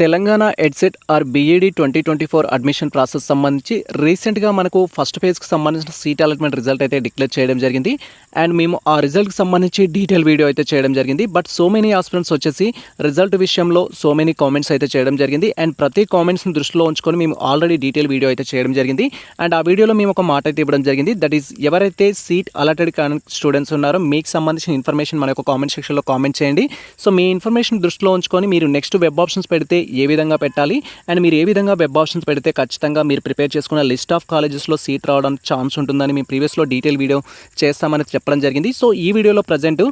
Telangana EdCET or BEd twenty twenty four admission process సంబంధించి రీసెంట్గా మనకు ఫస్ట్ ఫేజ్కి సంబంధించిన సీట్ అలాట్మెంట్ రిజల్ట్ అయితే డిక్లేర్ చేయడం జరిగింది. అండ్ మేము ఆ రిజల్ట్కి సంబంధించి డీటెయిల్ వీడియో అయితే చేయడం జరిగింది. బట్ సో మెనీ ఆస్పిరెంట్స్ వచ్చేసి రిజల్ట్ విషయంలో సో మెనీ కామెంట్స్ అయితే చేయడం జరిగింది. అండ్ ప్రతి కామెంట్స్ని దృష్టిలో ఉంచుకొని మేము ఆల్రెడీ డీటెయిల్ వీడియో అయితే చేయడం జరిగింది. అండ్ ఆ వీడియోలో మేము ఒక మాట అయితే ఇవ్వడం జరిగింది. దట్ ఈస్ ఎవరైతే సీట్ అలాటెడ్ స్టూడెంట్స్ ఉన్నారో మీకు సంబంధించిన ఇన్ఫర్మేషన్ మన యొక్క కామెంట్ సెక్షన్లో కామెంట్ చేయండి. సో మీ ఇన్ఫర్మేషన్ దృష్టిలో ఉంచుకొని మీరు నెక్స్ట్ వెబ్ ఆప్షన్స్ పెడితే ఏ విధంగా పెట్టాలి? అండ్ మీరు ఏ విధంగా వెబ్ ఆప్షన్స్ పెడితే ఖచ్చితంగా మీరు ప్రిపేర్ చేసుకున్న లిస్ట్ ఆఫ్ కాలేజెస్లో సీట్ రావడానికి ఛాన్స్ ఉంటుందని మేము ప్రీవియస్లో డీటెయిల్ వీడియో చేస్తామని చెప్పడం జరిగింది. సో ఈ వీడియోలో ప్రజెంట్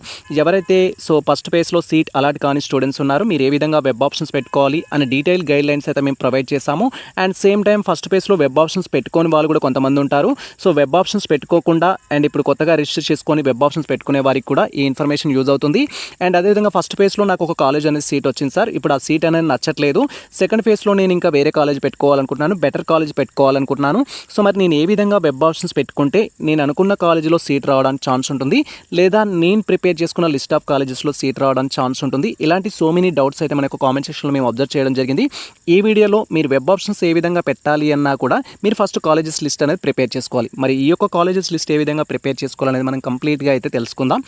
ఎవరైతే సో ఫస్ట్ ఫేస్లో సీట్ అలాట్ కాని స్టూడెంట్స్ ఉన్నారో మీరు ఏ విధంగా వెబ్ ఆప్షన్స్ పెట్టుకోవాలి అనే డీటెయిల్ గైడ్ లైన్స్ అయితే మేము ప్రొవైడ్ చేశాము. అండ్ సేమ్ టైం ఫస్ట్ ఫేస్లో వెబ్ ఆప్షన్స్ పెట్టుకోని వాళ్ళు కూడా కొంతమంది ఉంటారు. సో వెబ్ ఆప్షన్స్ పెట్టుకోకుండా అండ్ ఇప్పుడు కొత్తగా రిజిస్టర్ చేసుకొని వెబ్ ఆప్షన్స్ పెట్టుకునే వారికి కూడా ఈ ఇన్ఫర్మేషన్ యూజ్ అవుతుంది. అండ్ అదేవిధంగా ఫస్ట్ ఫేజ్లో నాకు ఒక కాలేజ్ అనేది సీట్ వచ్చింది సార్. ఇప్పుడు ఆ సీట్ అనేది నచ్చట్లేదు. సెకండ్ ఫేజ్లో నేను ఇంకా వేరే కాలేజ్ పెట్టుకోవాలనుకుంటున్నాను. బెటర్ కాలేజ్ పెట్టుకోవాలనుకుంటున్నాను. సో మరి నేను ఏ విధంగా వెబ్ ఆప్షన్స్ పెట్టుకుంటే నేను అనుకున్న కాలేజీలో సీట్ రావడానికి ఛాన్స్ ఉంటుంది. లేదా నేను ప్రిపేర్ చేసుకున్న లిస్ట్ ఆఫ్ కాలేజెస్లో సీట్ రావడానికి ఛాన్స్ ఉంటుంది. ఇలాంటి సో మెనీ డౌట్స్ అయితే మనకు కామెంట్ సెక్షన్లో మేము అబ్జర్వ్ చేయడం జరిగింది. ఈ వీడియోలో మీరు వెబ్ ఆప్షన్స్ ఏ విధంగా పెట్టాలి అన్నా కూడా మీరు ఫస్ట్ కాలేజెస్ లిస్ట్ అనేది ప్రిపేర్ చేసుకోవాలి. మరి ఈ యొక్క కాలేజెస్ లిస్ట్ ఏ విధంగా ప్రిపేర్ చేసుకోవాలనేది మనం కంప్లీట్గా అయితే తెలుసుకుందాం.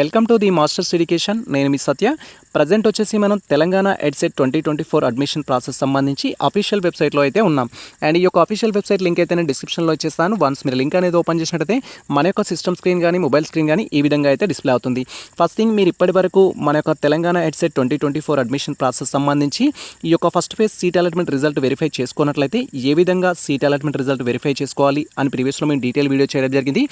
Welcome to the masters education నేను మీ సత్య. ప్రజెంట్ వచ్చేసి మనం Telangana EdCET twenty twenty four admission process సంబంధించి అఫీషియల్ వెబ్సైట్లో అయితే ఉన్నాం. అండ్ ఈ యొక్క అఫీషియల్ వెబ్సైట్ లింక్ అయితే నేను డిస్క్రిప్షన్లో ఇచ్చేస్తాను. వన్స్ మీరు లింక్ అనేది ఓపెన్ చేసినట్టయితే మన యొక్క సిస్టమ్ స్క్రీన్ కానీ మొబైల్ స్క్రీన్ కానీ ఈ విధంగా అయితే డిస్ప్లే అవుతుంది. ఫస్ట్ థింగ్ మీరు ఇప్పటి వరకు మన యొక్క Telangana EdCET twenty twenty four admission process సంబంధించి ఈ యొక్క first phase seat allotment result verify చేసుకున్నట్లయితే ఏ విధంగా సీట్ అలాట్మెంట్ రిజల్ట్ వెరిఫై చేసుకోవాలి అని ప్రీవియస్లో మేము డీటెయిల్ వీడియో చేయడం జరిగింది.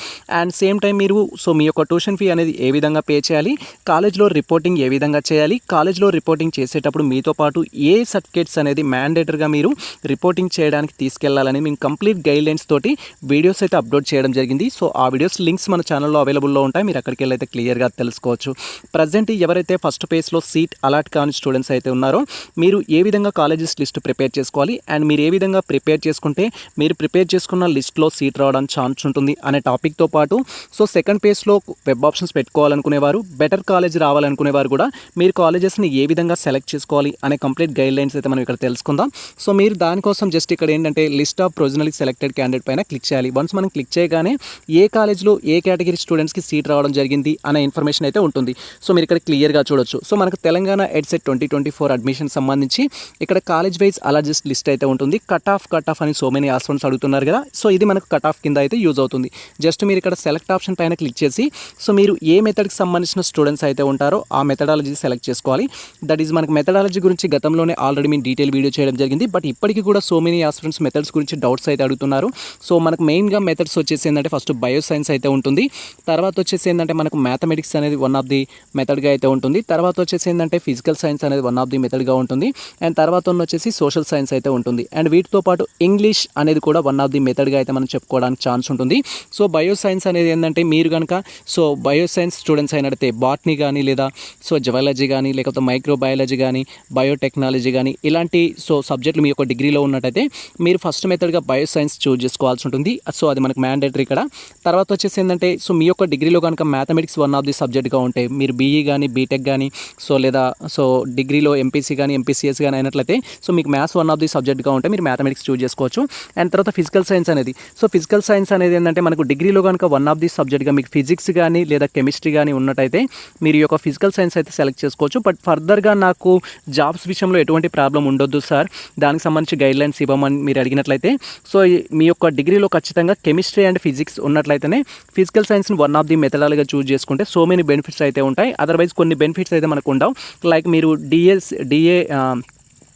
అండ్ సేమ్ టైం మీరు సో మీ యొక్క ట్యూషన్ ఫీ అనేది ఏ విధంగా పే చేయాలి కాలేజ్లో రిపోర్టింగ్ ఏ విధంగా చేయాలి కాలేజ్లో రిపోర్టింగ్ చేసేటప్పుడు మీతో పాటు ఏ సర్టిఫికేట్స్ అనేది మ్యాండేటరీగా మీరు రిపోర్టింగ్ చేయడానికి తీసుకెళ్ళాలని మేము కంప్లీట్ గైడ్ లైన్స్ తోటి వీడియోస్ అయితే అప్లోడ్ చేయడం జరిగింది. సో ఆ వీడియోస్ లింక్స్ మన ఛానల్లో అవైలబుల్లో ఉంటాయి. మీరు అక్కడికి వెళ్ళి అయితే క్లియర్గా తెలుసుకోవచ్చు. ప్రజెంట్ ఎవరైతే ఫస్ట్ పేజ్లో సీట్ అలాట్ కాని స్టూడెంట్స్ అయితే ఉన్నారో మీరు ఏ విధంగా కాలేజెస్ లిస్ట్ ప్రిపేర్ చేసుకోవాలి? అండ్ మీరు ఏ విధంగా ప్రిపేర్ చేసుకుంటే మీరు ప్రిపేర్ చేసుకున్న లిస్ట్లో సీట్ రావడానికి ఛాన్స్ ఉంటుంది అనే టాపిక్తో పాటు సో సెకండ్ పేజ్లో వెబ్ ఆప్షన్స్ పెట్టుకోవాలనుకునేవారు బెటర్ కాలేజ్ రావాలనుకునేవారు కూడా మీరు కాలేజెస్ని ఏ విధంగా సెలెక్ట్ చేసుకోవాలి అనే కంప్లీట్ గైడ్ లైన్స్ అయితే మనం ఇక్కడ తెలుసుకుందాం. సో మీరు దానికోసం జస్ట్ ఇక్కడ ఏంటంటే list of provisionally selected candidate పైన క్లిక్ చేయాలి. వన్స్ మనం క్లిక్ చేయగానే ఏ కాలేజ్లో ఏ కేటగిరీ స్టూడెంట్ స్టూడెంట్స్కి సీట్ రావడం జరిగింది అనే ఇన్ఫర్మేషన్ అయితే ఉంటుంది. సో మీరు ఇక్కడ క్లియర్గా చూడొచ్చు. సో మనకు Telangana EdCET twenty twenty four admission సంబంధించి ఇక్కడ కాలేజ్ వైజ్ అలాజిస్ట్ లిస్ట్ అయితే ఉంటుంది. కట్ ఆఫ్ కట్ ఆఫ్ అని సో మెనీ ఆస్టూడెంట్స్ అడుగుతున్నారు కదా. సో ఇది మనకు కట్ ఆఫ్ కింద అయితే యూజ్ అవుతుంది. జస్ట్ మీరు ఇక్కడ సెలెక్ట్ ఆప్షన్ పైన క్లిక్ చేసి సో మీరు ఏ మెథడ్కి సంబంధించిన స్టూడెంట్స్ అయితే ఉంటారో ఆ మెథడాలజీ సెలెక్ట్ చేసుకోవాలి. దట్ ఈజ్ మనకు మెథడాలజీ గురించి గతంలోనే ఆల్రెడీ మేము డీటెయిల్ వీడియో చేయడం జరిగింది. బట్ ఇప్పటికీ కూడా సో మెనీ ఆస్టూడెంట్స్ మెథడ్స్ గురించి డౌట్స్ అయితే అడుగుతున్నారు. సో మనకు మెయిన్గా మెథడ్స్ వచ్చేసి ఏంటంటే ఫస్ట్ బయో సైన్స్ అయితే ఉంటుంది. తర్వాత వచ్చేసి ఏంటంటే మనకు మ్యాథమెటిక్స్ అనేది వన్ ఆఫ్ ది మెథడ్గా అయితే ఉంటుంది. తర్వాత వచ్చేసి ఏంటంటే ఫిజికల్ సైన్స్ అనేది వన్ ఆఫ్ ది మెథడ్గా ఉంటుంది. అండ్ తర్వాత వచ్చేసి సోషల్ సైన్స్ అయితే ఉంటుంది. అండ్ వీటితో పాటు ఇంగ్లీష్ అనేది కూడా వన్ ఆఫ్ ది మెథడ్గా అయితే మనం చెప్పుకోవడానికి ఛాన్స్ ఉంటుంది. సో బయో సైన్స్ అనేది ఏంటంటే మీరు కనుక సో బయో సైన్స్ స్టూడెంట్స్ అయినట్టే బాట్నీ కానీ లేదా సో జువాలజీ కానీ లేకపోతే మైక్రోబయాలజీ కానీ బయోటెక్నాలజీ కానీ ఇలాంటి సో సబ్జెక్టులు మీ యొక్క డిగ్రీలో ఉన్నట్టయితే మీరు ఫస్ట్ మెథడ్గా బయో సైన్స్ చూజ్ చేసుకోవాల్సి ఉంటుంది. సో అది మనకు మ్యాండేటరీ ఇక్కడ. తర్వాత వచ్చేసి ఏంటంటే సో మీ యొక్క డిగ్రీలో కనుక మ్యాథమెటిక్స్ వన్ ఆఫ్ ది సబ్జెక్ట్గా ఉంటే మీరు బీఈ కానీ బీటెక్ కానీ సో లేదా సో డిగ్రీలో ఎంపీసీ కానీ ఎంపీసీఎస్ కానీ అయినట్లయితే సో మీకు మ్యాథ్స్ వన్ ఆఫ్ ది సబ్జెక్ట్గా ఉంటే మీరు మ్యాథమెటిక్స్ చూజ్ చేసుకోవచ్చు. అండ్ తర్వాత ఫిజికల్ సైన్స్ అనేది. సో ఫిజికల్ సైన్స్ అనేది ఏంటంటే మనకు డిగ్రీలో కనుక వన్ ఆఫ్ ది సబ్జెక్ట్గా మీకు ఫిజిక్స్ కానీ లేదా కెమిస్ట్రీ కానీ ఉన్నట్టయితే మీరు యొక్క ఫిజికల్ సైన్స్ అయితే సెలెక్ట్ చేసుకోవచ్చు. బట్ ఫర్దర్గా నాకు జాబ్స్ విషయంలో ఎటువంటి ప్రాబ్లం ఉండొద్దు సార్. దానికి సంబంధించి గైడ్ లైన్స్ ఇవ్వమని మీరు అడిగినట్లయితే సో మీ యొక్క డిగ్రీలో ఖచ్చితంగా కెమిస్ట్రీ అండ్ ఫిజిక్స్ ఉన్నట్లయితేనే ఫిజికల్ సైన్స్ని వన్ ఆఫ్ ది మెథడాలుగా చూజ్ చేసుకుంటే సో మెనీ బెనిఫిట్స్ అయితే ఉంటాయి. అదర్వైజ్ కొన్ని బెనిఫిట్స్ అయితే మనకు ఉండవు. లైక్ మీరు డిఎస్ డిఏ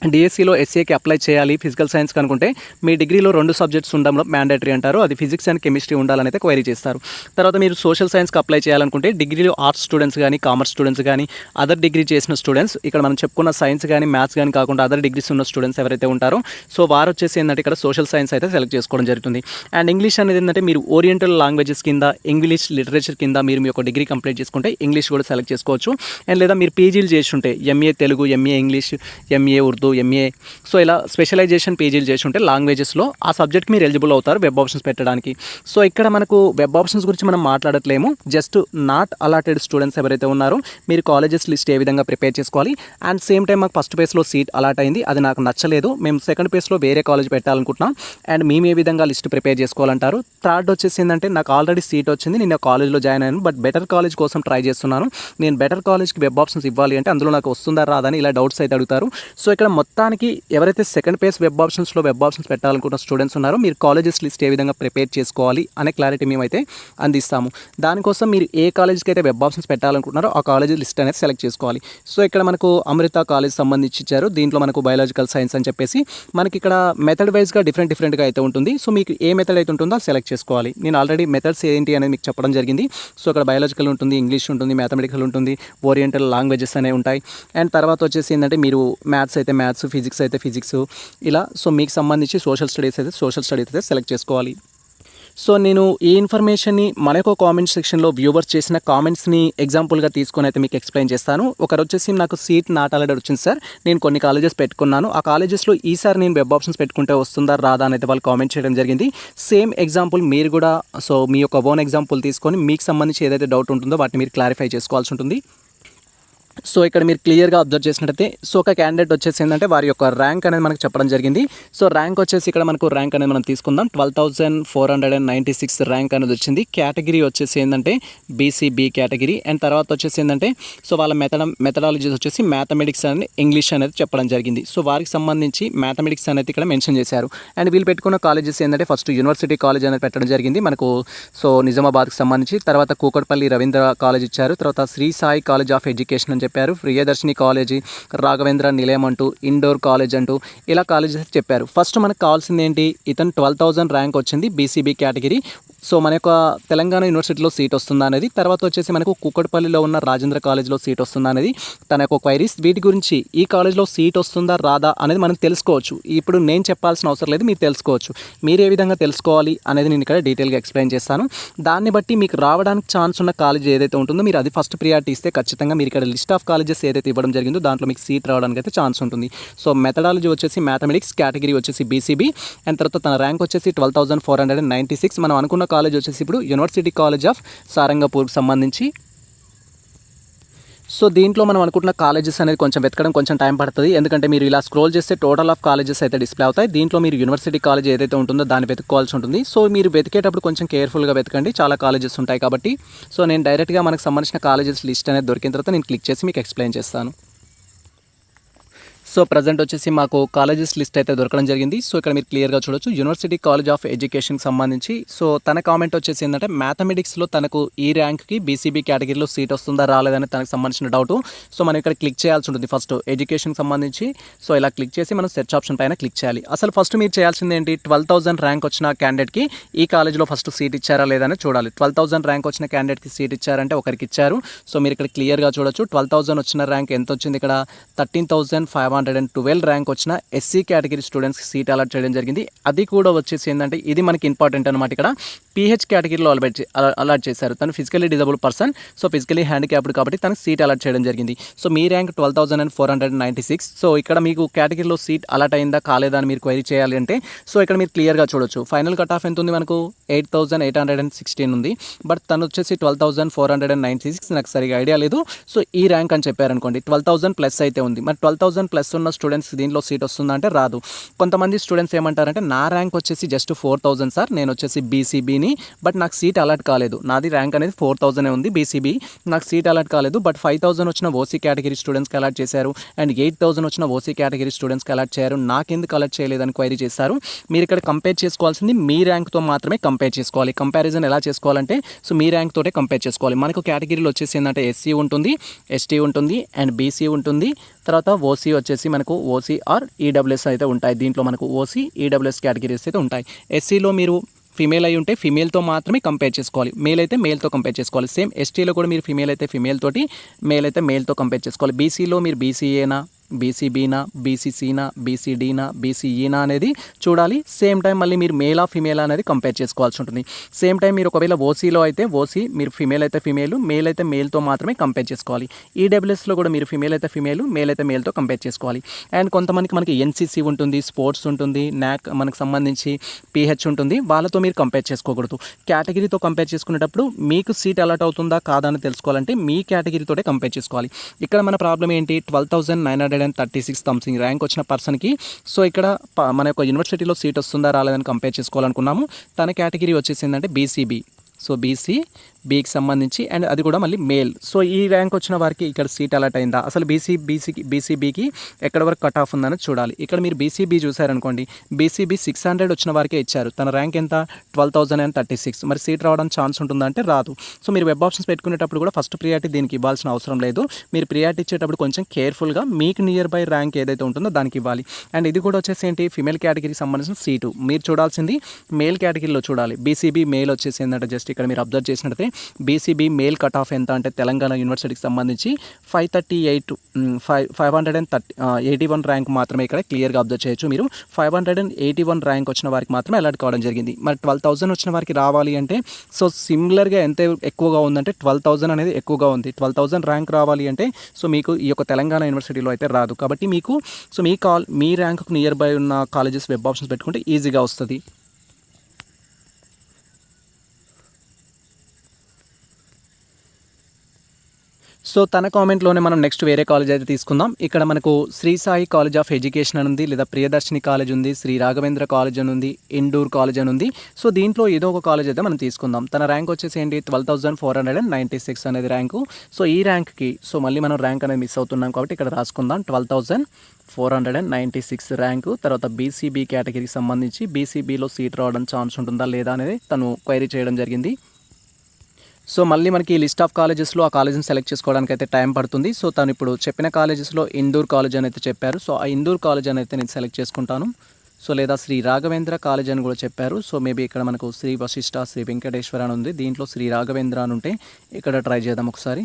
డిఎస్సిలో ఎస్ఏకి అప్లై చేయాలి ఫిజికల్ సైన్స్ కనుకుంటే మీ డిగ్రీలో రెండు సబ్జెక్ట్స్ ఉండడంలో మ్యాండేటరీ అంటారు. అది ఫిజిక్స్ అండ్ కెమిస్ట్రీ ఉండాలని అయితే క్వైరీ చేస్తారు. తర్వాత మీరు సోషల్ సైన్స్కి అప్లై చేయాలనుకుంటే డిగ్రీలో ఆర్ట్స్ స్టూడెంట్స్ కానీ కామర్స్ స్టూడెంట్స్ కానీ అదర్ డిగ్రీ చేసిన స్టూడెంట్స్ ఇక్కడ మనం చెప్పుకున్న సైన్స్ కానీ మ్యాథ్స్ కానీ కాకుండా అదర్ డిగ్రీస్ ఉన్న స్టూడెంట్స్ ఎవరైతే ఉంటారో సో వారు వచ్చేసి ఏంటంటే ఇక్కడ సోషల్ సైన్స్ అయితే సెలెక్ట్ చేసుకోవడం జరుగుతుంది. అండ్ ఇంగ్లీష్ అనేది ఏంటంటే మీరు ఓరియంటల్ లాంగ్వేజెస్ కింద ఇంగ్లీష్ లిటరేచర్ కింద మీరు మీ యొక్క డిగ్రీ కంప్లీట్ చేసుకుంటే ఇంగ్లీష్ కూడా సెలెక్ట్ చేసుకోవచ్చు. అండ్ లేదా మీరు పీజీలు చేసి ఉంటే MA Telugu MA English MA Urdu MA so ఇలా స్పెషలైజేషన్ పేజీలు చేసి ఉంటే లాంగ్వేజెస్లో ఆ సబ్జెక్ట్కి మీరు ఎలిజిబుల్ అవుతారు వెబ్ ఆప్షన్స్ పెట్టడానికి. సో ఇక్కడ మనకు వెబ్ ఆప్షన్స్ గురించి మనం మాట్లాడట్లేము. జస్ట్ నాట్ అలాటెడ్ స్టూడెంట్స్ ఎవరైతే ఉన్నారో మీరు కాలేజెస్ లిస్ట్ ఏ విధంగా ప్రిపేర్ చేసుకోవాలి. అండ్ సేమ్ టైం మాకు ఫస్ట్ పేస్లో సీట్ అలాట్ అయింది. అది నాకు నచ్చలేదు. మేము సెకండ్ పేస్లో వేరే కాలేజ్ పెట్టాలనుకుంటున్నాం. అండ్ మేము ఏ విధంగా లిస్ట్ ప్రిపేర్ చేసుకోవాలంటారు? థర్డ్ వచ్చేసి ఏంటంటే నాకు ఆల్రెడీ సీట్ వచ్చింది. నేను కాలేజ్లో జాయిన్ అయ్యాను. బట్ బెటర్ కాలేజ్ కోసం ట్రై చేస్తున్నాను. నేను బెటర్ కాలేజ్కి వెబ్ ఆప్షన్స్ ఇవ్వాలి అంటే అందులో నాకు వస్తుందా రాదని ఇలా డౌట్స్ అయితే అడుగుతారు. సో ఇక్కడ మొత్తానికి ఎవరైతే సెకండ్ పేస్ వెబ్ ఆప్షన్స్లో వెబ్ ఆప్షన్స్ పెట్టాలనుకుంటున్న స్టూడెంట్స్ ఉన్నారో మీరు కాలేజెస్ లిస్ట్ ఏ విధంగా ప్రిపేర్ చేసుకోవాలి అనే క్లారిటీ మేమైతే అందిస్తాము. దానికోసం మీరు ఏ కాలేజ్కి అయితే వెబ్ ఆప్షన్స్ పెట్టాలనుకుంటున్నారో ఆ కాలేజ్ లిస్ట్ అనేది సెలెక్ట్ చేసుకోవాలి. సో ఇక్కడ మనకు అమృత కాలేజ్ సంబంధించి ఇచ్చారు. దీంట్లో మనకు బయాలజికల్ సైన్స్ అని చెప్పేసి మనకి ఇక్కడ మెథడ్ వైజ్గా డిఫరెంట్ డిఫరెంట్గా అయితే ఉంటుంది. సో మీకు ఏ మెథడ్ అయితే ఉంటుందో సెలెక్ట్ చేసుకోవాలి. నేను ఆల్రెడీ మెథడ్స్ ఏంటి అనేది మీకు చెప్పడం జరిగింది. సో అక్కడ బయాలజికల్ ఉంటుంది ఇంగ్లీష్ ఉంటుంది మ్యాథమెటికల్ ఉంటుంది ఓరియంటల్ లాంగ్వేజెస్ అనేవి ఉంటాయి. అండ్ తర్వాత వచ్చేసి ఏంటంటే మీరు మ్యాథ్స్ అయితే మ్యాథ్స్ ఫిజిక్స్ అయితే ఫిజిక్స్. ఇలా సో మీకు సంబంధించి సోషల్ స్టడీస్ అయితే సోషల్ స్టడీస్ అయితే సెలెక్ట్ చేసుకోవాలి. సో నేను ఈ ఇన్ఫర్మేషన్ని మన యొక్క కామెంట్ సెక్షన్లో వ్యూవర్స్ చేసిన కామెంట్స్ని ఎగ్జాంపుల్గా తీసుకొని అయితే మీకు ఎక్స్ప్లెయిన్ చేస్తాను. ఒకరు వచ్చేసి నాకు సీట్ నాట్ ఆల్రెడీ వచ్చింది సార్. నేను కొన్ని కాలేజెస్ పెట్టుకున్నాను. ఆ కాలేజెస్లో ఈసారి నేను వెబ్ ఆప్షన్స్ పెట్టుకుంటే వస్తుందా రాదా అని అయితే వాళ్ళు కామెంట్ చేయడం జరిగింది. సేమ్ ఎగ్జాంపుల్ మీరు కూడా సో మీ యొక్క ఓన్ ఎగ్జాంపుల్ తీసుకొని మీకు సంబంధించి ఏదైతే డౌట్ ఉంటుందో వాటిని మీరు క్లారిఫై చేసుకోవాల్సి ఉంటుంది. సో ఇక్కడ మీరు క్లియర్గా అబ్జర్వ్ చేసినట్టయితే సో ఒక క్యాండిడేట్ వచ్చేసి ఏంటంటే వారి యొక్క ర్యాంక్ అనేది మనకు చెప్పడం జరిగింది. సో ర్యాంక్ వచ్చేసి ఇక్కడ మనకు ర్యాంక్ అనేది మనం తీసుకుందాం. Twelve thousand four hundred and ninety six rank అనేది వచ్చింది. కేటగిరీ వచ్చేసి ఏంటంటే బీసీబీ కేటగిరీ అండ్ తర్వాత వచ్చేసి ఏంటంటే సో వాళ్ళ మెథడ మెథడాలజీస్ వచ్చేసి మ్యాథమెటిక్స్ అనేది ఇంగ్లీష్ అనేది చెప్పడం జరిగింది. సో వారికి సంబంధించి మ్యాథమెటిక్స్ అనేది ఇక్కడ మెన్షన్ చేశారు. అండ్ వీళ్ళు పెట్టుకున్న కాలేజెస్ ఏంటంటే ఫస్ట్ యూనివర్సిటీ కాలేజ్ అనేది పెట్టడం జరిగింది. మనకు సో నిజామాబాద్కి సంబంధించి తర్వాత కూకట్పల్లి రవీంద్ర కాలేజ్ ఇచ్చారు. తర్వాత Sri Sai college of education అని చెప్పారు. ప్రియదర్శిని కాలేజీ రాఘవేంద్ర నిలయం అంటూ ఇండోర్ కాలేజ్ అంటూ ఇలా కాలేజెస్ చెప్పారు. ఫస్ట్ మనకు కావాల్సింది ఏంటి? ఇతను ట్వెల్వ్ థౌసండ్ ర్యాంక్ వచ్చింది బీసీబీ కేటగిరీ. సో మన యొక్క తెలంగాణ యూనివర్సిటీలో సీట్ వస్తుందా అనేది తర్వాత వచ్చేసి మనకు కుక్కడపల్లిలో ఉన్న రాజేంద్ర కాలేజ్లో సీట్ వస్తుందా అనేది తన యొక్క క్వైరీస్ వీటి గురించి ఈ కాలేజ్లో సీట్ వస్తుందా రాదా అనేది మనం తెలుసుకోవచ్చు. ఇప్పుడు నేను చెప్పాల్సిన అవసరం లేదు మీరు తెలుసుకోవచ్చు. మీరు ఏ విధంగా తెలుసుకోవాలి అనేది నేను ఇక్కడ డీటెయిల్గా ఎక్స్ప్లెయిన్ చేస్తాను. దాన్ని బట్టి మీకు రావడానికి ఛాన్స్ ఉన్న కాలేజ్ ఏదైతే ఉంటుందో మీరు అది ఫస్ట్ ప్రియారిటీ ఇస్తే ఖచ్చితంగా మీరు ఇక్కడ లిస్ట్ ఆఫ్ కాలేజెస్ ఏదైతే ఇవ్వడం జరిగిందో దాంట్లో మీకు సీట్ రావడానికి అయితే ఛాన్స్ ఉంటుంది. సో మెథడాలజీ వచ్చేసి మ్యాథమెటిక్స్ కేటగిరీ వచ్చేసి బీసీబీ అండ్ తర్వాత తన ర్యాంక్ వచ్చేసి twelve thousand four hundred and ninety six మనం అనుకున్న కాలేజ్ వచ్చేసి ఇప్పుడు యూనివర్సిటీ కాలేజ్ ఆఫ్ సారంగపూర్కి సంబంధించి సో దీంట్లో మనం అనుకుంటున్న కాలేజెస్ అనేది కొంచెం వెతకడం కొంచెం టైం పడుతుంది. ఎందుకంటే మీరు ఇలా స్క్రోల్ చేస్తే టోటల్ ఆఫ్ కాలేజెస్ అయితే డిస్ప్లే అవుతాయి. దీంట్లో మీరు యూనివర్సిటీ కాలేజ్ ఏదైతే ఉంటుందో దాన్ని వెతుక్కోవాల్సి ఉంటుంది. సో మీరు వెతికేటప్పుడు కొంచెం కేర్ఫుల్గా వెతకండి. చాలా కాలేజెస్ ఉంటాయి కాబట్టి. సో నేను డైరెక్ట్గా మనకు సంబంధించిన కాలేజెస్ లిస్ట్ అనేది దొరికిన తర్వాత నేను క్లిక్ చేసి మీకు ఎక్స్ప్లెయిన్ చేస్తాను. సో ప్రజెంట్ వచ్చేసి మాకు కాలేజెస్ లిస్ట్ అయితే దొరకడం జరిగింది. సో ఇక్కడ మీరు క్లియర్గా చూడొచ్చు. యూనివర్సిటీ కాలేజ్ ఆఫ్ ఎడ్యుకేషన్కి సంబంధించి. సో తన కామెంట్ వచ్చేసి ఏంటంటే మ్యాథమెటిక్స్లో తనకు ఈ ర్యాంక్కి బీసీబీ కేటగిరీలో సీట్ వస్తుందా? రాలేదని తనకు సంబంధించిన డౌట్ సో మనం ఇక్కడ క్లిక్ చేయాల్సి ఉంటుంది ఫస్ట్ ఎడ్యుకేషన్కి సంబంధించి. సో ఇలా క్లిక్ చేసి మనం సెర్చ్ ఆప్షన్ పైన క్లిక్ చేయాలి. అసలు ఫస్ట్ మీరు చేయాల్సింది ఏంటి? ట్వెల్వ్ థౌసండ్ ర్యాంక్ వచ్చిన క్యాండిడేట్కి ఈ కాలేజ్లో ఫస్ట్ సీట్ ఇచ్చారా లేదని చూడాలి. ట్వెల్వ్ థౌసండ్ ర్యాంక్ వచ్చిన క్యాండిడేట్కి సీట్ ఇచ్చారంటే ఒకరికి ఇచ్చారు. సో మీరు ఇక్కడ క్లియర్గా చూడొచ్చు. ట్వెల్వ్ థౌసండ్ వచ్చిన ర్యాంక్ ఎంత వచ్చింది ఇక్కడ? Thirteen thousand five hundred and twelve rank వచ్చిన ఎస్సీ కేటగిరీ స్టూడెంట్స్కి సీట్ అలాట్ చేయడం జరిగింది. అది కూడా వచ్చేసి ఏంటంటే ఇది మనకి ఇంపార్టెంట్ అనమాట ఇక్కడ. పీహెచ్ కేటగిరీలో అలబెట్ అలాట్ చేశారు. తను physically disabled person so physically handicapped కాబట్టి తనకు సీట్ అలాట్ చేయడం జరిగింది. So me rank twelve thousand and four hundred ninety six so ఇక్కడ మీకు కేటగిరీలో సీట్ అలాట్ అయిందా కాలేదా అని మీరు క్వైరీ చేయాలి అంటే సో ఇక్కడ మీరు క్లియర్గా చూడొచ్చు. ఫైనల్ కట్ ఆఫ్ ఎంత ఉంది మనకు? Eight thousand eight hundred and sixteen ఉంది. బట్ తను వచ్చేసి twelve thousand four hundred and ninety six నాకు సరిగా ఐడియా లేదు. సో ఈ ర్యాంక్ అని చెప్పారనుకోండి ట్వెల్వ్ థౌసండ్ ప్లస్ అయితే ఉంది. మరి ట్వెల్వ్ థౌసండ్ ప్లస్ ఉన్న స్టూడెంట్స్ దీనిలో సీట్ వస్తుందా అంటే రాదు. కొంతమంది స్టూడెంట్స్ ఏమంటారంటే నా ర్యాంక్ వచ్చేసి జస్ట్ ఫోర్ థౌసండ్ సార్ నేను వచ్చేసి బీసీబీని బట్ నాకు సీట్ అలాట్ కాలేదు. నాది ర్యాంక్ అనేది ఫోర్ థౌసండ్ ఉంది బీసీబీ నాకు సీట్ అలాట్ కాలేదు బట్ ఫైవ్ థౌసండ్ వచ్చిన ఓసీ కేటగిరీ స్టూడెంట్స్కి అలాట్ చేశారు అండ్ ఎయిట్ థౌసండ్ వచ్చిన ఓసీ కేటగిరీ స్టూడెంట్స్కి అలాట్ చేశారు. నాకెందుకు అలాట్ చేయలేదని క్వైరీ చేశారు. మీరు ఇక్కడ కంపేర్ చేసుకోవాల్సింది మీ ర్యాంక్తో మాత్రమే కంపేర్ చేసుకోవాలి. కంపారిజన్ ఎలా చేసుకోవాలంటే సో మీ ర్యాంక్ తోటే కంపేర్ చేసుకోవాలి. మనకు కేటగిరీలో వచ్చేసి ఏంటంటే ఎస్సీ ఉంటుంది ఎస్టీ ఉంటుంది అండ్ బీసీ ఉంటుంది. తర్వాత ఓసీ వచ్చేసి మనకు ఓసీ ఆర్ ఈడబ్ల్యూఎస్ అయితే ఉంటాయి. దీంట్లో మనకు ఓసీ ఈడబ్ల్యూఎస్ కేటగిరీస్ అయితే ఉంటాయి. ఎస్సీలో మీరు ఫీమేల్ అయి ఉంటే ఫీమేల్తో మాత్రమే కంపేర్ చేసుకోవాలి. మేల్ అయితే మేల్తో కంపేర్ చేసుకోవాలి. సేమ్ ఎస్టీలో కూడా మీరు ఫీమేల్ అయితే ఫీమేల్ తోటి మేల్ అయితే మేల్తో కంపేర్ చేసుకోవాలి. బీసీలో మీరు బీసీఏనా బీసీబీనా బీసీసీనా బీసీడీనా బీసీఈనా అనేది చూడాలి. సేమ్ టైం మళ్ళీ మీరు మేలా ఫిమేల్ అనేది కంపేర్ చేసుకోవాల్సి ఉంటుంది. సేమ్ టైం మీరు ఒకవేళ ఓసీలో అయితే ఓసీ మీరు ఫిమేల్ అయితే ఫిమేల్ మేల్ అయితే మేల్తో మాత్రమే కంపేర్ చేసుకోవాలి. ఈడబ్ల్యూఎస్లో కూడా మీరు ఫిమేల్ అయితే ఫిమేల్ మేల్ అయితే మేల్తో కంపేర్ చేసుకోవాలి. అండ్ కొంతమందికి మనకి ఎన్సీసీ ఉంటుంది స్పోర్ట్స్ ఉంటుంది నాక్ మనకు సంబంధించి పీహెచ్ ఉంటుంది వాళ్ళతో మీరు కంపేర్ చేసుకోకూడదు. కేటగిరీతో కంపేర్ చేసుకునేటప్పుడు మీకు సీట్ అలాట్ అవుతుందా కాదా అని తెలుసుకోవాలంటే మీ కేటగిరీతోటే కంపేర్ చేసుకోవాలి. ఇక్కడ మన ప్రాబ్లం ఏంటి? Twelve thousand nine hundred and thirty six something rank వచ్చిన పర్సన్కి. సో ఇక్కడ మన యొక్క యూనివర్సిటీలో సీట్ వస్తుందా రాలేదని కంపేర్ చేసుకోవాలనుకున్నాము. తన కేటగిరీ వచ్చేసిందంటే బీసీబీ సో బీసీ బీకి సంబంధించి అండ్ అది కూడా మళ్ళీ మేల్ సో ఈ ర్యాంక్ వచ్చిన వారికి ఇక్కడ సీట్ అలాట్ అయిందా? అసలు బీసీ బీసీకి బీసీబీకి ఎక్కడ వరకు కట్ ఆఫ్ ఉందని చూడాలి. ఇక్కడ మీరు బీసీబీ చూసారనుకోండి బీసీబీ సిక్స్ హండ్రెడ్ వచ్చిన వారికే ఇచ్చారు. తన ర్యాంక్ ఎంత? Twelve thousand and thirty six మరి సీట్ రావడానికి ఛాన్స్ ఉంటుందంటే రాదు. సో మీరు వెబ్ ఆప్షన్స్ పెట్టుకునేటప్పుడు కూడా ఫస్ట్ ప్రియారిటీ దీనికి ఇవ్వాల్సిన అవసరం లేదు. మీరు ప్రియారిటీ ఇచ్చేటప్పుడు కొంచెం కేర్ఫుల్గా మీకు నియర్ బై ర్యాంక్ ఏదైతే ఉంటుందో దానికి ఇవ్వాలి. అండ్ ఇది కూడా వచ్చేసి ఏంటి? ఫిమేల్ కేటగిరీకి సంబంధించిన సీటు మీరు చూడాల్సింది మేల్ కేటగిరీలో చూడాలి. బీసీబీ మేల్ వచ్చేసి ఏంటంటే జస్ట్ ఇక్కడ మీరు అబ్జర్వ్ చేసినట్టయితే బీసీబీ మేల్ కట్ ఆఫ్ ఎంత అంటే తెలంగాణ యూనివర్సిటీకి సంబంధించి five thirty eight five five hundred and thirty eighty one rank మాత్రమే ఇక్కడ క్లియర్గా అబ్జర్వ్ చేయొచ్చు మీరు. Five hundred and eighty one rank వచ్చిన వారికి మాత్రమే అలర్ట్ కావడం జరిగింది. మరి ట్వెల్వ్ థౌసండ్ వచ్చిన వారికి రావాలి అంటే సో సిమిలర్గా ఎంత ఎక్కువగా ఉందంటే ట్వెల్వ్ థౌసండ్ అనేది ఎక్కువగా ఉంది. ట్వెల్వ్ థౌసండ్ ర్యాంక్ రావాలి అంటే సో మీకు ఈ యొక్క తెలంగాణ యూనివర్సిటీలో అయితే రాదు. కాబట్టి మీకు సో మీ కాల్ మీ ర్యాంక్కు నియర్ బై ఉన్న కాలేజెస్ వెబ్ ఆప్షన్స్ పెట్టుకుంటే ఈజీగా వస్తుంది. సో తన కామెంట్లోనే మనం నెక్స్ట్ వేరే కాలేజ్ అయితే తీసుకుందాం. ఇక్కడ మనకు Sri Sai college of education అని ఉంది లేదా ప్రియదర్శిని కాలేజ్ ఉంది శ్రీ రాఘవేంద్ర కాలేజ్ అని ఉంది ఇండూర్ కాలేజ్ అని ఉంది. సో దీంట్లో ఏదో ఒక కాలేజ్ అయితే మనం తీసుకుందాం. తన ర్యాంక్ వచ్చేసి ఏంటి? Twelve thousand four hundred and ninety six అనేది ర్యాంకు సో ఈ ర్యాంక్కి సో మళ్ళీ మనం ర్యాంక్ అనేది మిస్ అవుతున్నాం కాబట్టి ఇక్కడ రాసుకుందాం. Twelve thousand four hundred and ninety six rank తర్వాత బీసీబీ కేటగిరీకి సంబంధించి బీసీబీలో సీట్ రావడం ఛాన్స్ ఉంటుందా లేదా అనేది తను క్వైరీ చేయడం జరిగింది. సో మళ్ళీ మనకి లిస్ట్ ఆఫ్ కాలేజెస్లో ఆ కాలేజ్ని సెలెక్ట్ చేసుకోవడానికి అయితే టైం పడుతుంది. సో తను ఇప్పుడు చెప్పిన కాలేజెస్లో ఇందూర్ కాలేజ్ అని అయితే చెప్పారు. సో ఆ ఇందూర్ కాలేజ్ అని అయితే నేను సెలెక్ట్ చేసుకుంటాను. సో లేదా శ్రీ రాఘవేంద్ర కాలేజ్ అని కూడా చెప్పారు. సో మేబీ ఇక్కడ మనకు శ్రీ వశిష్ట శ్రీ వెంకటేశ్వర అని ఉంది. దీంట్లో శ్రీ రాఘవేంద్ర అని ఉంటే ఇక్కడ ట్రై చేద్దాం ఒకసారి.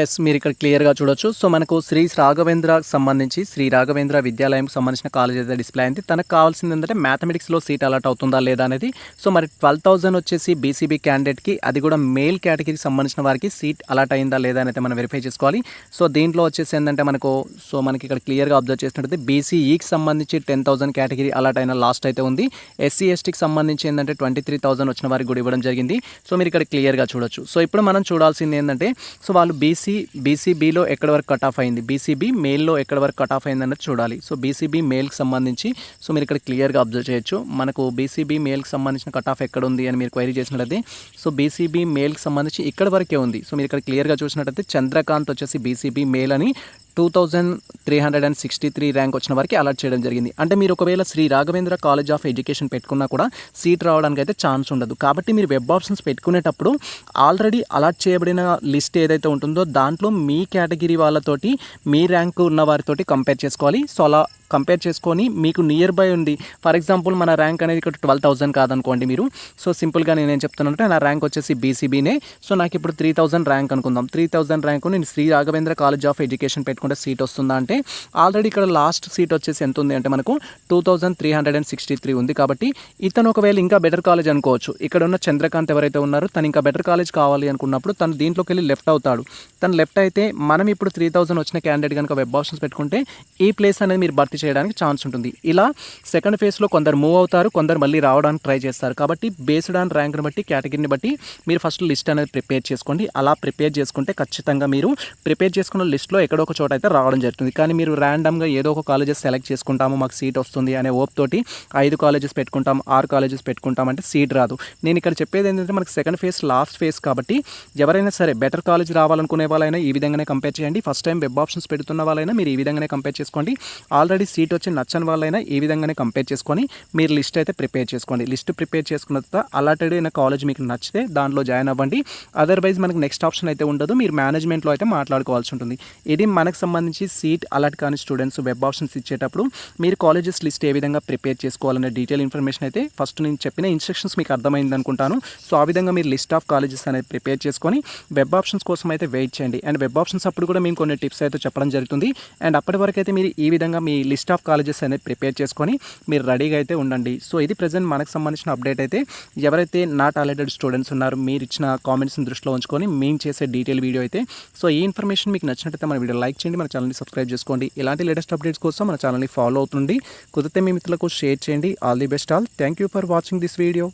ఎస్ మీరు ఇక్కడ క్లియర్గా చూడొచ్చు. సో మనకు శ్రీ రాఘవేంద్ర సంబంధించి శ్రీ రాఘవేంద్ర విద్యాలయంకి సంబంధించిన కాలేజ్ అయితే డిస్ప్లే అయింది. తనకు కావాల్సింది ఏంటంటే మ్యాథమెటిక్స్లో సీట్ అలాట్ అవుతుందా లేదా అనేది. సో మరి ట్వెల్వ్ థౌసండ్ వచ్చేసి బీసీబీ క్యాండిడేట్కి అది కూడా మేల్ కేటగిరీకి సంబంధించిన వారికి సీట్ అలాట్ అయిందా లేదా అనేది మనం వెరిఫై చేసుకోవాలి. సో దీంట్లో వచ్చేసి ఏంటంటే మనకు సో మనకి ఇక్కడ క్లియర్గా అబ్జర్వ్ చేసినట్టయితే బీసీఈకి సంబంధించి టెన్ థౌసండ్ కేటగిరీ అలాట్ అయిన లాస్ట్ అయితే ఉంది. ఎస్సీ ఎస్టీకి సంబంధించి ఏంటంటే ట్వంటీ త్రీ థౌసండ్ వచ్చిన వారికి కూడా ఇవ్వడం జరిగింది. సో మీరు ఇక్కడ క్లియర్గా చూడొచ్చు. సో ఇప్పుడు మనం చూడాల్సింది ఏంటంటే సో వాళ్ళు బీసీ బీసీబీలో ఎక్కడ వరకు కట్ ఆఫ్ అయింది? బీసీబీ మెయిల్లో ఎక్కడ వరకు కట్ ఆఫ్ అయింది అన్నది చూడాలి. సో బీసీబీ మెయిల్కి సంబంధించి సో మీరు ఇక్కడ క్లియర్గా అబ్జర్వ్ చేయొచ్చు. మనకు బీసీబీ మెయిల్కి సంబంధించిన కట్ ఆఫ్ ఎక్కడ ఉంది అని మీరు క్వైరీ చేసినట్లయితే సో బీసీబీ మెయిల్కి సంబంధించి ఇక్కడ వరకే ఉంది. సో మీరు ఇక్కడ క్లియర్గా చూసినట్లయితే చంద్రకాంత్ వచ్చేసి బీసీబీ మెయిల్ అని two thousand three hundred and sixty three rank వచ్చిన వారికి అలాట్ చేయడం జరిగింది. అంటే మీరు ఒకవేళ Sri Raghavendra college of education పెట్టుకున్నా కూడా సీట్ రావడానికి అయితే ఛాన్స్ ఉండదు. కాబట్టి మీరు వెబ్ ఆప్షన్స్ పెట్టుకునేటప్పుడు ఆల్రెడీ అలాట్ చేయబడిన లిస్ట్ ఏదైతే ఉంటుందో దాంట్లో మీ కేటగిరీ వాళ్ళతోటి మీ ర్యాంక్ ఉన్న వారితోటి కంపేర్ చేసుకోవాలి. సో అలా కంపేర్ చేసుకొని మీకు నియర్ బై ఉంది. ఫర్ ఎగ్జాంపుల్ మన ర్యాంక్ అనేది ఇక్కడ ట్వెల్వ్ థౌసండ్ కాదనుకోండి మీరు. సో సింపుల్గా నేను ఏం చెప్తున్నానంటే నా ర్యాంక్ వచ్చేసి బీసీబీనే సో నాకు ఇప్పుడు త్రీ థౌసండ్ ర్యాంక్ అనుకుందాం. త్రీ థౌసండ్ ర్యాంక్ నేను Sri Raghavendra college of education పెట్టుకుంటే సీట్ వస్తుందా అంటే ఆల్రెడీ ఇక్కడ లాస్ట్ సీట్ వచ్చేసి ఎంత ఉంది అంటే మనకు two thousand three hundred and sixty three ఉంది కాబట్టి ఇతను ఒకవేళ ఇంకా బెటర్ కాలేజ్ అనుకోవచ్చు. ఇక్కడ ఉన్న చంద్రకాంత్ ఎవరైతే ఉన్నారో తను ఇంకా బెటర్ కాలేజ్ కావాలి అనుకున్నప్పుడు తను దీంట్లోకి వెళ్ళి లెఫ్ట్ అవుతాడు. తను లెఫ్ట్ అయితే మనం ఇప్పుడు త్రీ థౌసండ్ వచ్చిన క్యాండిడేట్ కనుక వెబ్ ఆప్షన్స్ పెట్టుకుంటే ఈ ప్లేస్ అనేది మీరు భర్తీ చేయడానికి ఛాన్స్ ఉంటుంది. ఇలా సెకండ్ ఫేజ్లో కొందరు మూవ్ అవుతారు కొందరు మళ్ళీ రావడానికి ట్రై చేస్తారు. కాబట్టి బేస్డ్ ఆన్ ర్యాంక్ని బట్టి కేటగిరీని బట్టి మీరు ఫస్ట్ లిస్ట్ అనేది ప్రిపేర్ చేసుకోండి. అలా ప్రిపేర్ చేసుకుంటే ఖచ్చితంగా మీరు ప్రిపేర్ చేసుకున్న లిస్ట్లో ఎక్కడో ఒక చోట అయితే రావడం జరుగుతుంది. కానీ మీరు ర్యాండమ్గా ఏదో ఒక కాలేజెస్ సెలెక్ట్ చేసుకుంటాము మాకు సీట్ వస్తుంది అనే ఓప్ తోటి ఐదు కాలేజెస్ పెట్టుకుంటాం ఆరు కాలేజెస్ పెట్టుకుంటాం అంటే సీట్ రాదు. నేను ఇక్కడ చెప్పేది ఏంటంటే మనకి సెకండ్ ఫేజ్ లాస్ట్ ఫేజ్ కాబట్టి ఎవరైనా సరే బెటర్ కాలేజ్ రావాలనుకునే వాళ్ళైనా ఈ విధంగానే కంపేర్ చేయండి. ఫస్ట్ టైం వెబ్ ఆప్షన్స్ పెడుతున్న వాళ్ళైనా మీరు ఈ విధంగానే కంపేర్ చేసుకోండి. ఆల్రెడీ ఆల్రెడీ సీట్ వచ్చి నచ్చని వాళ్ళైనా ఈ విధంగానే కంపేర్ చేసుకొని మీరు లిస్ట్ అయితే ప్రిపేర్ చేసుకోండి. లిస్ట్ ప్రిపేర్ చేసుకున్న తర్వాత అలాటెడ్ అయిన కాలేజ్ మీకు నచ్చితే దాంట్లో జాయిన్ అవ్వండి. అదర్వైజ్ మనకు నెక్స్ట్ ఆప్షన్ అయితే ఉండదు. మీరు మేనేజ్మెంట్లో అయితే మాట్లాడుకోవాల్సి ఉంటుంది. ఇది మనకు సంబంధించి సీట్ అలాట్ కాని స్టూడెంట్స్ వెబ్ ఆప్షన్స్ ఇచ్చేటప్పుడు మీరు కాలేజెస్ లిస్ట్ ఏ విధంగా ప్రిపేర్ చేసుకోవాలనే డీటెయిల్ ఇన్ఫర్మేషన్ అయితే ఫస్ట్ నేను చెప్పిన ఇన్స్ట్రక్షన్స్ మీకు అర్థమైంది అనుకుంటాను. సో ఆ విధంగా మీరు లిస్ట్ ఆఫ్ కాలేజెస్ అనేది ప్రిపేర్ చేసుకొని వెబ్ ఆప్షన్స్ కోసం అయితే వెయిట్ చేయండి. అండ్ వెబ్ ఆప్షన్స్ అప్పుడు కూడా మేము కొన్ని టిప్స్ అయితే చెప్పడం జరుగుతుంది. అండ్ అప్పటి వరకు అయితే మీరు ఈ విధంగా మీ లిస్ట్ ఆఫ్ కాలేజెస్ అనేది ప్రిపేర్ చేసుకొని మీరు రెడీగా అయితే ఉండండి. సో ఇది ప్రజెంట్ మనకు సంబంధించిన అప్డేట్ అయితే. ఎవరైతే నా టాలెంటెడ్ స్టూడెంట్స్ ఉన్నారో మీరు ఇచ్చిన కామెంట్స్ని దృష్టిలో ఉంచుకొని మేము చేసే డీటెయిల్ వీడియో అయితే. సో ఈ ఇన్ఫర్మేషన్ మీకు నచ్చినట్టయితే మన వీడియో లైక్ చేయండి మన ఛానల్ని సబ్స్క్రైబ్ చేసుకోండి. ఇలాంటి లేటెస్ట్ అప్డేట్స్ కోసం మన ఛానల్ని ఫాలో అవుతుంది కుదిరితే మీ మిత్రులకు షేర్ చేయండి. All the best all. Thank you for watching this video.